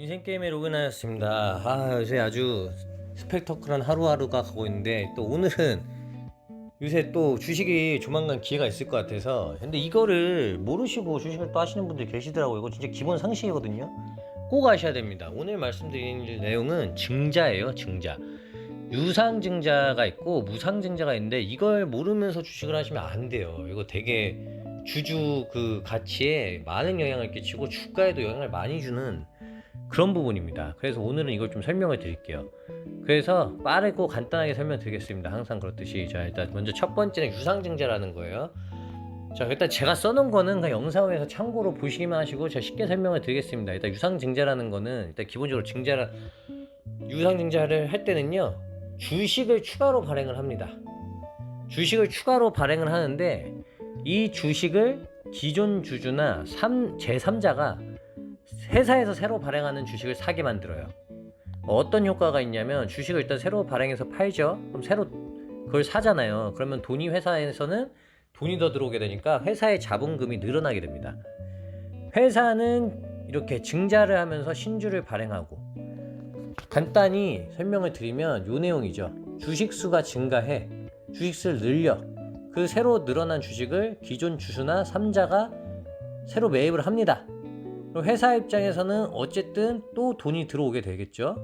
인생 게임에 로그인하였습니다. 아 요새 아주 스펙터클한 하루하루가 가고 있는데 또 오늘은 요새 또 주식이 조만간 기회가 있을 것 같아서 근데 이거를 모르시고 주식을 또 하시는 분들 계시더라고요. 이거 진짜 기본 상식이거든요. 꼭 아셔야 됩니다. 오늘 말씀드릴 내용은 증자예요. 증자. 유상 증자가 있고 무상 증자가 있는데 이걸 모르면서 주식을 하시면 안 돼요. 이거 되게 주주 그 가치에 많은 영향을 끼치고 주가에도 영향을 많이 주는 그런 부분입니다. 그래서 오늘은 이걸 좀 설명을 드릴게요. 그래서 빠르고 간단하게 설명드리겠습니다. 항상 그렇듯이 자 일단 먼저 첫 번째는 유상증자라는 거예요. 자 일단 제가 써놓은 거는 그냥 영상에서 참고로 보시기만 하시고 제가 쉽게 설명을 드리겠습니다. 일단 유상증자라는 거는 일단 기본적으로 증자를 유상증자를 할 때는요 주식을 추가로 발행을 합니다. 주식을 추가로 발행을 하는데 이 주식을 기존 주주나 3, 제3자가 회사에서 새로 발행하는 주식을 사게 만들어요. 어떤 효과가 있냐면 주식을 일단 새로 발행해서 팔죠. 그럼 새로 그걸 사잖아요. 그러면 돈이 회사에서는 돈이 더 들어오게 되니까 회사의 자본금이 늘어나게 됩니다. 회사는 이렇게 증자를 하면서 신주를 발행하고 간단히 설명을 드리면 요 내용이죠. 주식 수가 증가해 주식수를 늘려 그 새로 늘어난 주식을 기존 주주나 3자가 새로 매입을 합니다. 회사 입장에서는 어쨌든 또 돈이 들어오게 되겠죠.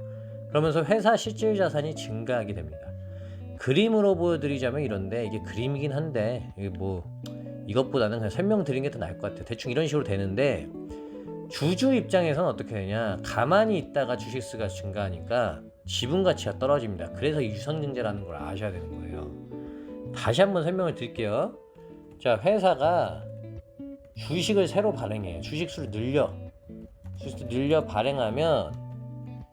그러면서 회사 실질 자산이 증가하게 됩니다. 그림으로 보여드리자면 이런데 이게 그림이긴 한데 이게 뭐 이것보다는 그냥 설명드리는 게더 나을 것 같아요. 대충 이런 식으로 되는데 주주 입장에서는 어떻게 되냐? 가만히 있다가 주식수가 증가하니까 지분 가치가 떨어집니다. 그래서 이 유상증자라는 걸 아셔야 되는 거예요. 다시 한번 설명을 드릴게요. 자, 회사가 주식을 새로 발행해요. 주식수를 늘려. 주식수 늘려 발행하면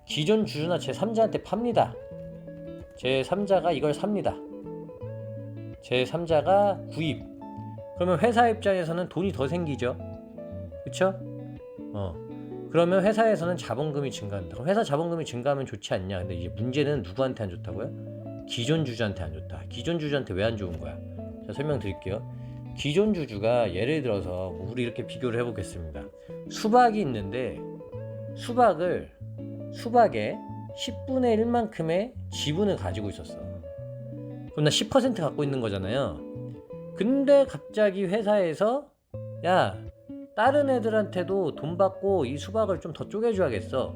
기존 주주나 제3자한테 팝니다. 제3자가 이걸 삽니다. 제3자가 구입. 그러면 회사 입장에서는 돈이 더 생기죠. 그쵸? 어. 그러면 회사에서는 자본금이 증가한다. 그럼 회사 자본금이 증가하면 좋지 않냐? 근데 이제 문제는 누구한테 안 좋다고요? 기존 주주한테 안 좋다. 기존 주주한테 왜 안 좋은 거야? 자, 설명드릴게요. 기존 주주가 예를 들어서 뭐 우리 이렇게 비교를 해보겠습니다. 수박이 있는데 수박을 수박에 10분의 1만큼의 지분을 가지고 있었어. 그럼 나 10% 갖고 있는 거잖아요. 근데 갑자기 회사에서 야 다른 애들한테도 돈 받고 이 수박을 좀 더 쪼개줘야겠어.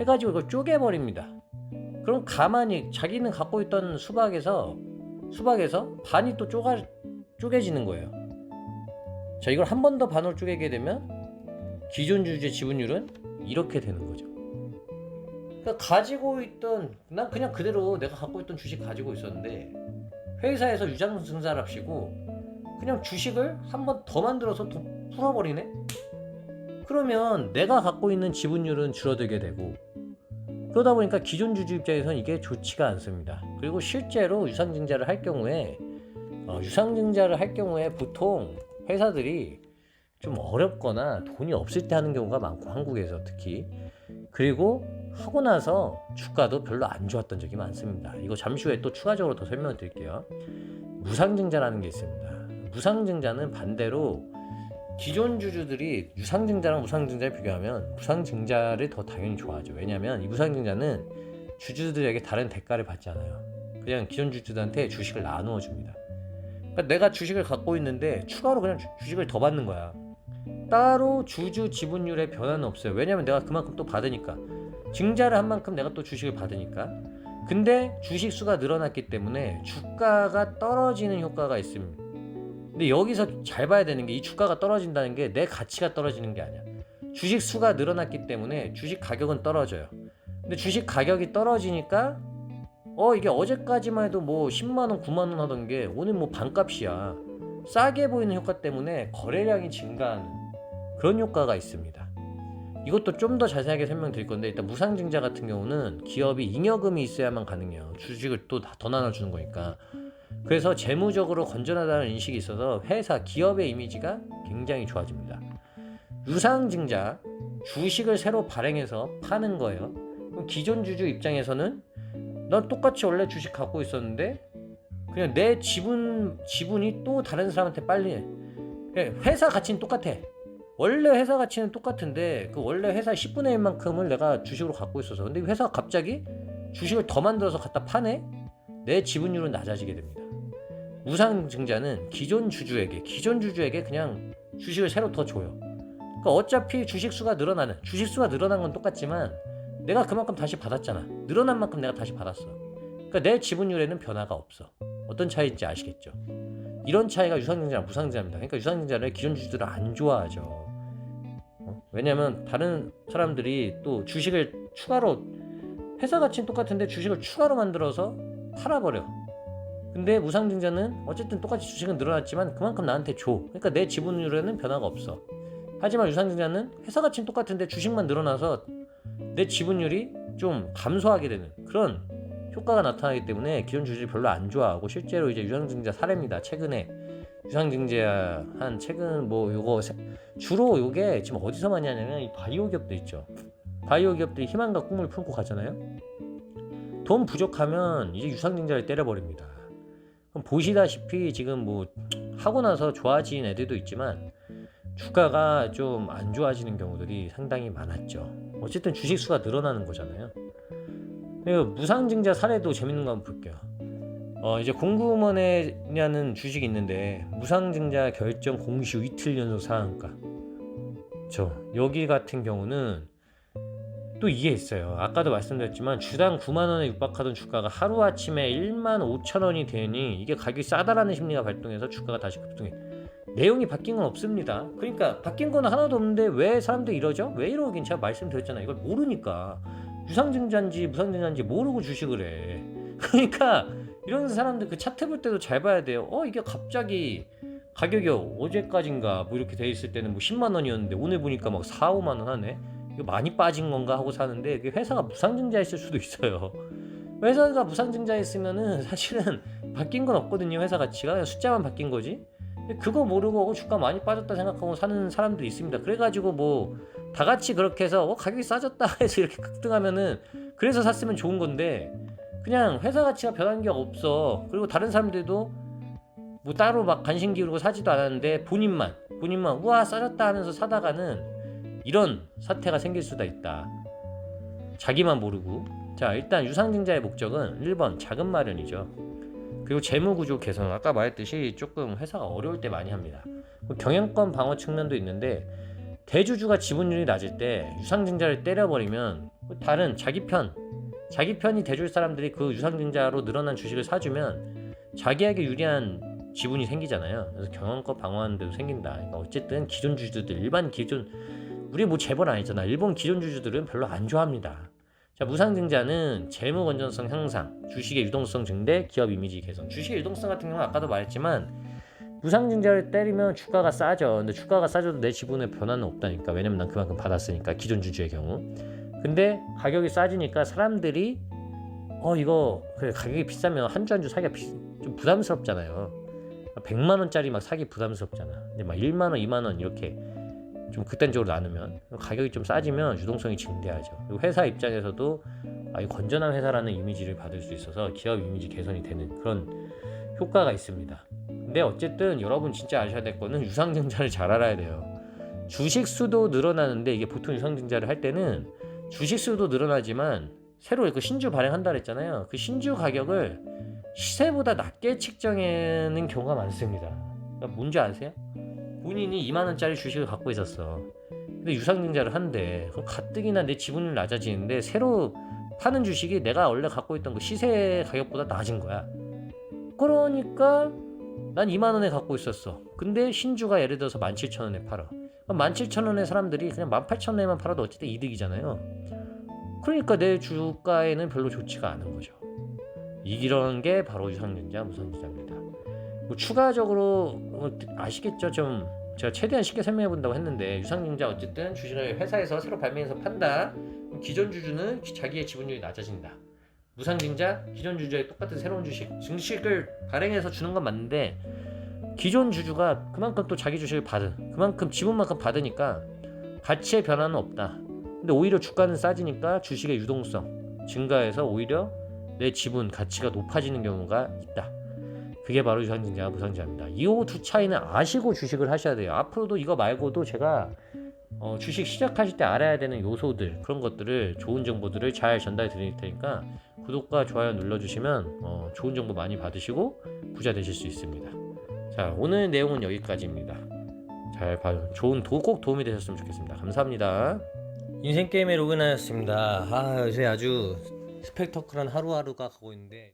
해가지고 이걸 쪼개버립니다. 그럼 가만히 자기는 갖고 있던 수박에서 수박에서 반이 또 쪼가 쪼개지는 거예요. 자, 이걸 한 번 더 반으로 쪼개게 되면 기존 주주의 지분율은 이렇게 되는 거죠. 그러니까 가지고 있던 난 그냥 그대로 내가 갖고 있던 주식 가지고 있었는데 회사에서 유장증자랍시고 그냥 주식을 한 번 더 만들어서 더 풀어버리네. 그러면 내가 갖고 있는 지분율은 줄어들게 되고 그러다 보니까 기존 주주 입장에서는 이게 좋지가 않습니다. 그리고 실제로 유상증자를 할 경우에 어, 유상증자를 할 경우에 보통 회사들이 좀 어렵거나 돈이 없을 때 하는 경우가 많고 한국에서 특히 그리고 하고 나서 주가도 별로 안 좋았던 적이 많습니다. 이거 잠시 후에 또 추가적으로 더 설명을 드릴게요. 무상증자라는 게 있습니다. 무상증자는 반대로 기존 주주들이 유상증자랑 무상증자를 비교하면 무상증자를 더 당연히 좋아하죠. 왜냐하면 이 무상증자는 주주들에게 다른 대가를 받지 않아요. 그냥 기존 주주들한테 주식을 나누어 줍니다. 그러니까 내가 주식을 갖고 있는데 추가로 그냥 주, 주식을 더 받는 거야. 따로 주주 지분율에 변화는 없어요. 왜냐면 내가 그만큼 또 받으니까. 증자를 한 만큼 내가 또 주식을 받으니까. 근데 주식 수가 늘어났기 때문에 주가가 떨어지는 효과가 있습니다. 근데 여기서 잘 봐야 되는 게 이 주가가 떨어진다는 게 내 가치가 떨어지는 게 아니야. 주식 수가 늘어났기 때문에 주식 가격은 떨어져요. 근데 주식 가격이 떨어지니까 어 이게 어제까지만 해도 뭐 10만 원, 9만 원 하던 게 오늘 뭐 반값이야. 싸게 보이는 효과 때문에 거래량이 증가하는 그런 효과가 있습니다. 이것도 좀 더 자세하게 설명드릴 건데 일단 무상증자 같은 경우는 기업이 잉여금이 있어야만 가능해요. 주식을 또 더 나눠주는 거니까. 그래서 재무적으로 건전하다는 인식이 있어서 회사 기업의 이미지가 굉장히 좋아집니다. 유상증자 주식을 새로 발행해서 파는 거예요. 기존 주주 입장에서는 난 똑같이 원래 주식 갖고 있었는데 그냥 내 지분 지분이 또 다른 사람한테 빨리 회사 가치는 똑같아. 원래 회사 가치는 똑같은데 그 원래 회사 10분의 1만큼을 내가 주식으로 갖고 있어서 근데 회사가 갑자기 주식을 더 만들어서 갖다 파네? 내 지분율은 낮아지게 됩니다. 무상증자는 기존 주주에게 기존 주주에게 그냥 주식을 새로 더 줘요. 그러니까 어차피 주식 수가 늘어나는 주식 수가 늘어난 건 똑같지만 내가 그만큼 다시 받았잖아. 늘어난 만큼 내가 다시 받았어. 그러니까 내 지분율에는 변화가 없어. 어떤 차이인지 아시겠죠? 이런 차이가 유상증자랑 무상증자입니다. 그러니까 유상증자를 기존 주주들은 안 좋아하죠. 어? 왜냐하면 다른 사람들이 또 주식을 추가로 회사 가치는 똑같은데 주식을 추가로 만들어서 팔아버려. 근데 무상증자는 어쨌든 똑같이 주식은 늘어났지만 그만큼 나한테 줘. 그러니까 내 지분율에는 변화가 없어. 하지만 유상증자는 회사 가치는 똑같은데 주식만 늘어나서 내 지분율이 좀 감소하게 되는 그런 효과가 나타나기 때문에 기존 주주들이 별로 안 좋아하고 실제로 이제 유상증자 사례입니다. 최근에 유상증자 한 최근 뭐 요거 세- 주로 요게 지금 어디서 많이 하냐면 이 바이오 기업들 있죠. 바이오 기업들이 희망과 꿈을 품고 가잖아요. 돈 부족하면 이제 유상증자를 때려버립니다. 그럼 보시다시피 지금 뭐 하고 나서 좋아진 애들도 있지만 주가가 좀 안 좋아지는 경우들이 상당히 많았죠. 어쨌든 주식 수가 늘어나는 거잖아요. 무상증자 사례도 재밌는 거 한번 볼게요. 어 이제 공구먼에냐는 주식이 있는데 무상증자 결정 공시 후 이틀 연속 상한가. 저 여기 같은 경우는 또 이게 있어요. 아까도 말씀드렸지만 주당 9만 원에 육박하던 주가가 하루 아침에 1만 5천 원이 되니 이게 가격이 싸다라는 심리가 발동해서 주가가 다시 급등해. 내용이 바뀐 건 없습니다. 그러니까 바뀐 건 하나도 없는데 왜 사람들이 이러죠? 왜 이러긴 제가 말씀드렸잖아요. 이걸 모르니까 유상증자인지 무상증자인지 모르고 주식을 해. 그러니까 이런 사람들 그 차트 볼 때도 잘 봐야 돼요. 어 이게 갑자기 가격이 어제까진가 뭐 이렇게 돼 있을 때는 뭐 10만 원이었는데 오늘 보니까 막 4, 5만 원 하네. 이거 많이 빠진 건가 하고 사는데 이게 회사가 무상증자했을 수도 있어요. 회사가 무상증자했으면은 사실은 바뀐 건 없거든요. 회사 가치가 숫자만 바뀐 거지. 그거 모르고 어, 주가 많이 빠졌다 생각하고 사는 사람들이 있습니다. 그래가지고 뭐 다 같이 그렇게 해서 어, 가격이 싸졌다 해서 이렇게 급등하면은 그래서 샀으면 좋은 건데 그냥 회사 가치가 변한 게 없어. 그리고 다른 사람들도 뭐 따로 막 관심 기울이고 사지도 않았는데 본인만 본인만 우와 싸졌다 하면서 사다가는 이런 사태가 생길 수도 있다. 자기만 모르고. 자, 일단 유상증자의 목적은 1번 자금 마련이죠. 그리고 재무 구조 개선. 아까 말했듯이 조금 회사가 어려울 때 많이 합니다. 뭐 경영권 방어 측면도 있는데 대주주가 지분율이 낮을 때 유상증자를 때려버리면 그 다른 자기 편 자기 편이 돼줄 사람들이 그 유상증자로 늘어난 주식을 사주면 자기에게 유리한 지분이 생기잖아요. 그래서 경영권 방어하는 데도 생긴다. 그러니까 어쨌든 기존 주주들 일반 기존 우리 뭐 재벌 아니잖아. 일본 기존 주주들은 별로 안 좋아합니다. 자, 무상증자는 재무 건전성 향상, 주식의 유동성 증대, 기업 이미지 개선. 주식의 유동성 같은 경우는 아까도 말했지만 무상증자를 때리면 주가가 싸죠. 근데 주가가 싸져도 내 지분에 변화는 없다니까. 왜냐면 난 그만큼 받았으니까 기존 주주의 경우. 근데 가격이 싸지니까 사람들이 어 이거 그래 가격이 비싸면 한 주 한 주 사기가 비, 좀 부담스럽잖아요. 100만 원짜리 막 사기 부담스럽잖아. 근데 막 1만 원, 2만 원 이렇게 좀 극단적으로 나누면 가격이 좀 싸지면 유동성이 증대하죠. 회사 입장에서도 아, 이 건전한 회사라는 이미지를 받을 수 있어서 기업 이미지 개선이 되는 그런 효과가 있습니다. 근데 어쨌든 여러분 진짜 아셔야 될 거는 유상증자를 잘 알아야 돼요. 주식 수도 늘어나는데 이게 보통 유상증자를 할 때는 주식 수도 늘어나지만 새로 그 신주 발행한다 그랬잖아요. 그 신주 가격을 시세보다 낮게 책정하는 경우가 많습니다. 뭔지 아세요? 본인이 2만 원짜리 주식을 갖고 있었어. 근데 유상증자를 한대. 그럼 가뜩이나 내 지분율 낮아지는데 새로 파는 주식이 내가 원래 갖고 있던 그 시세 가격보다 낮은 거야. 그러니까 난 2만 원에 갖고 있었어. 근데 신주가 예를 들어서 17,000원에 팔아. 그럼 17,000원에 사람들이 그냥 18,000원에만 팔아도 어쨌든 이득이잖아요. 그러니까 내 주가에는 별로 좋지가 않은 거죠. 이런 게 바로 유상증자, 무상증자입니다. 뭐 추가적으로 어, 아시겠죠? 좀 제가 최대한 쉽게 설명해 본다고 했는데 유상증자 어쨌든 주식을 회사에서 새로 발매해서 판다. 기존 주주는 자기의 지분율이 낮아진다. 무상증자 기존 주주의 똑같은 새로운 주식 증식을 발행해서 주는 건 맞는데 기존 주주가 그만큼 또 자기 주식을 받은 그만큼 지분만큼 받으니까 가치의 변화는 없다. 근데 오히려 주가는 싸지니까 주식의 유동성 증가해서 오히려 내 지분 가치가 높아지는 경우가 있다. 그게 바로 유상증자 무상증자입니다. 이 두 차이는 아시고 주식을 하셔야 돼요. 앞으로도 이거 말고도 제가 어, 주식 시작하실 때 알아야 되는 요소들 그런 것들을 좋은 정보들을 잘 전달해 드릴 테니까 구독과 좋아요 눌러주시면 어, 좋은 정보 많이 받으시고 부자 되실 수 있습니다. 자 오늘 내용은 여기까지입니다. 잘 봐, 좋은 도, 꼭 도움이 되셨으면 좋겠습니다. 감사합니다. 인생 게임에 로그인하였습니다. 아 요새 아주 스펙터클한 하루하루가 가고 있는데.